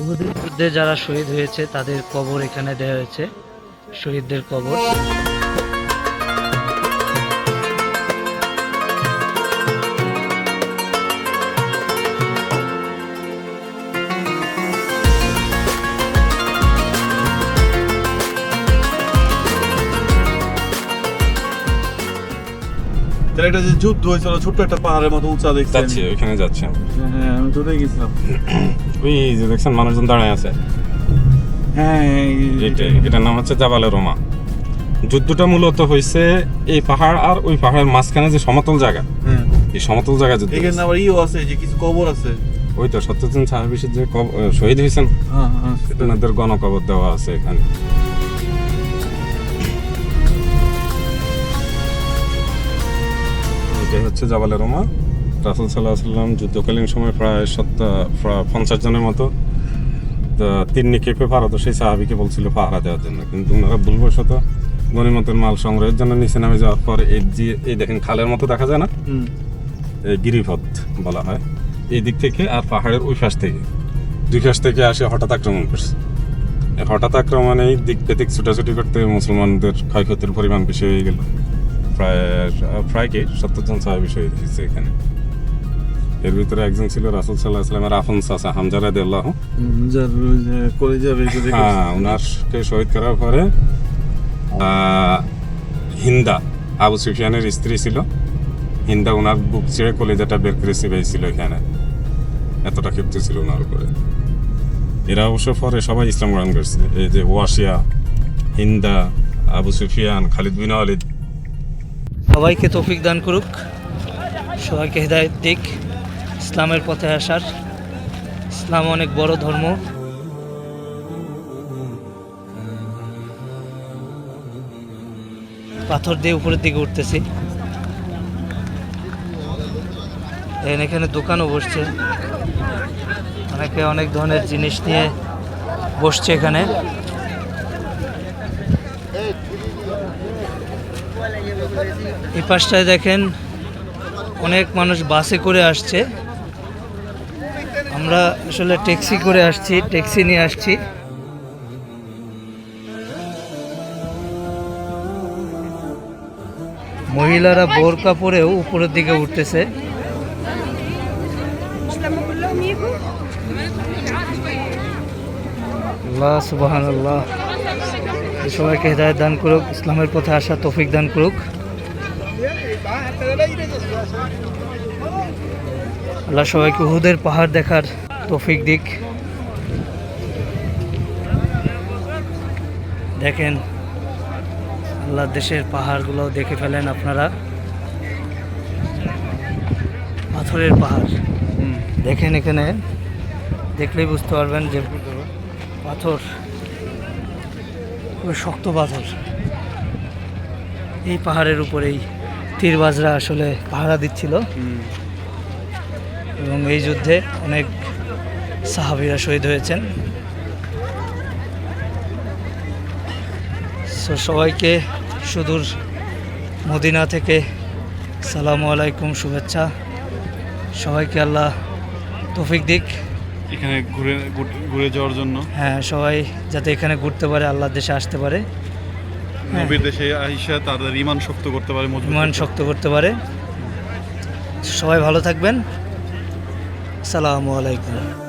উহুদের যুদ্ধে যারা শহীদ হয়েছে তাদের কবর এখানে দেওয়া হয়েছে। শহীদদের কবর। তাহলে একটা যে যুদ্ধ হয়েছিল ছোট্ট একটা পাহাড়ের মতো উঁচা দেখছেন। যাচ্ছি ওইখানে যাচ্ছি। আমি। হ্যাঁ আমি তো গেছিলাম। ওই যে দেখছেন মানুষজন দাঁড়ায় আছে। হ্যাঁ এটা এটার নাম হচ্ছে জাবালে রোমা। যুদ্ধটা মূলত হয়েছে এই পাহাড় আর ওই পাহাড়ের মাঝখানে যে সমতল জায়গা। হ্যাঁ এই সমতল জায়গা যুদ্ধ এখানে আবার ইও আছে যে কিছু কবর আছে। ওই তো সত্যজিৎ সাহাবিসের যে শহীদ হয়েছেন হ্যাঁ হ্যাঁ ওনাদের গণকবর দেওয়া আছে এখানে। হচ্ছে জাবালে রোমা। রাসুল সাল্লাহ সাল্লাম যুদ্ধকালীন সময় প্রায় প্রায় পঞ্চাশ জনের মতো তো তিন নিক্ষেপে সেই সাহাবিকে বলছিল পাহারা দেওয়ার জন্য। কিন্তু ওনারা ভুলবশত গণিমতের মাল সংগ্রহের জন্য নিচে নামে যাওয়ার পর এই যে এই দেখেন খালের মতো দেখা যায় না? এই গিরিপথ বলা হয়। এই দিক থেকে আর পাহাড়ের ওই পাশ থেকে। দুই পাশ থেকে আসে হঠাৎ আক্রমণ করছে। হঠাৎ আক্রমণে দিক বেদিক ছুটাছুটি করতে মুসলমানদের ক্ষয়ক্ষতির পরিমাণ বেশি হয়ে গেল। প্রায় প্রায় কি? সত্তর জন ছয় বিষয় হয়েছে এখানে। এর ভিতরে একজন ছিল রাসুল সাল্লাহ আসলামের আফন সাসা হামজা রাদি আল্লাহ হ্যাঁ ওনারকে শহীদ করার পরে হিন্দা আবু সুফিয়ানের স্ত্রী ছিল। হিন্দা ওনার বুক ছেড়ে কলেজাটা বের করে চিবাইছিল এখানে। এতটা ক্ষিপ্ত ছিল ওনার উপরে। এরা অবশ্য পরে সবাই ইসলাম গ্রহণ করছে। এই যে ওয়াসিয়া হিন্দা আবু সুফিয়ান খালিদ বিন আলিদ সবাইকে তৌফিক দান করুক সবাইকে হৃদায়ত দিক। ইসলামের পথে আসার। ইসলাম অনেক বড় ধর্ম। পাথর দিয়ে উপরের দিকে উঠতেছি। এখানে দোকানও বসছে। অনেকে অনেক ধরনের জিনিস নিয়ে বসছে এখানে। এই পাশটায় দেখেন, অনেক মানুষ বাসে করে আসছে। আমরা আসলে ট্যাক্সি করে আসছি, ট্যাক্সি নিয়ে আসছি। মহিলারা বোরকা পরেও উপরের দিকে উঠতেছে। সুবাহান আল্লাহ সবাইকে হৃদায়ত দান করুক, ইসলামের পথে আসা তৌফিক দান করুক। আল্লাহ সবাইকে উহুদের পাহাড় দেখার তৌফিক দিক। দেখেন আল্লাহ দেশের পাহাড়গুলো দেখে ফেলেন আপনারা। পাথরের পাহাড়। দেখেন এখানে দেখলেই বুঝতে পারবেন যে পাথর খুব শক্ত পাথর। এই পাহাড়ের উপরেই তীরবাজরা আসলে পাহারা দিচ্ছিল। এবং এই যুদ্ধে অনেক সাহাবিরা শহীদ হয়েছেন। সো সবাইকে সুদূর মদিনা থেকে সালামু আলাইকুম শুভেচ্ছা। সবাইকে আল্লাহ তৌফিক দিক। এখানে ঘুরে ঘুরে যাওয়ার জন্য। হ্যাঁ সবাই যাতে এখানে ঘুরতে পারে আল্লাহ দেশে আসতে পারে। হ্যাঁ। নবীর দেশে আইসা তাদের ইমান শক্ত করতে পারে ইমান শক্ত করতে পারে। সবাই ভালো থাকবেন। সালামু আলাইকুম।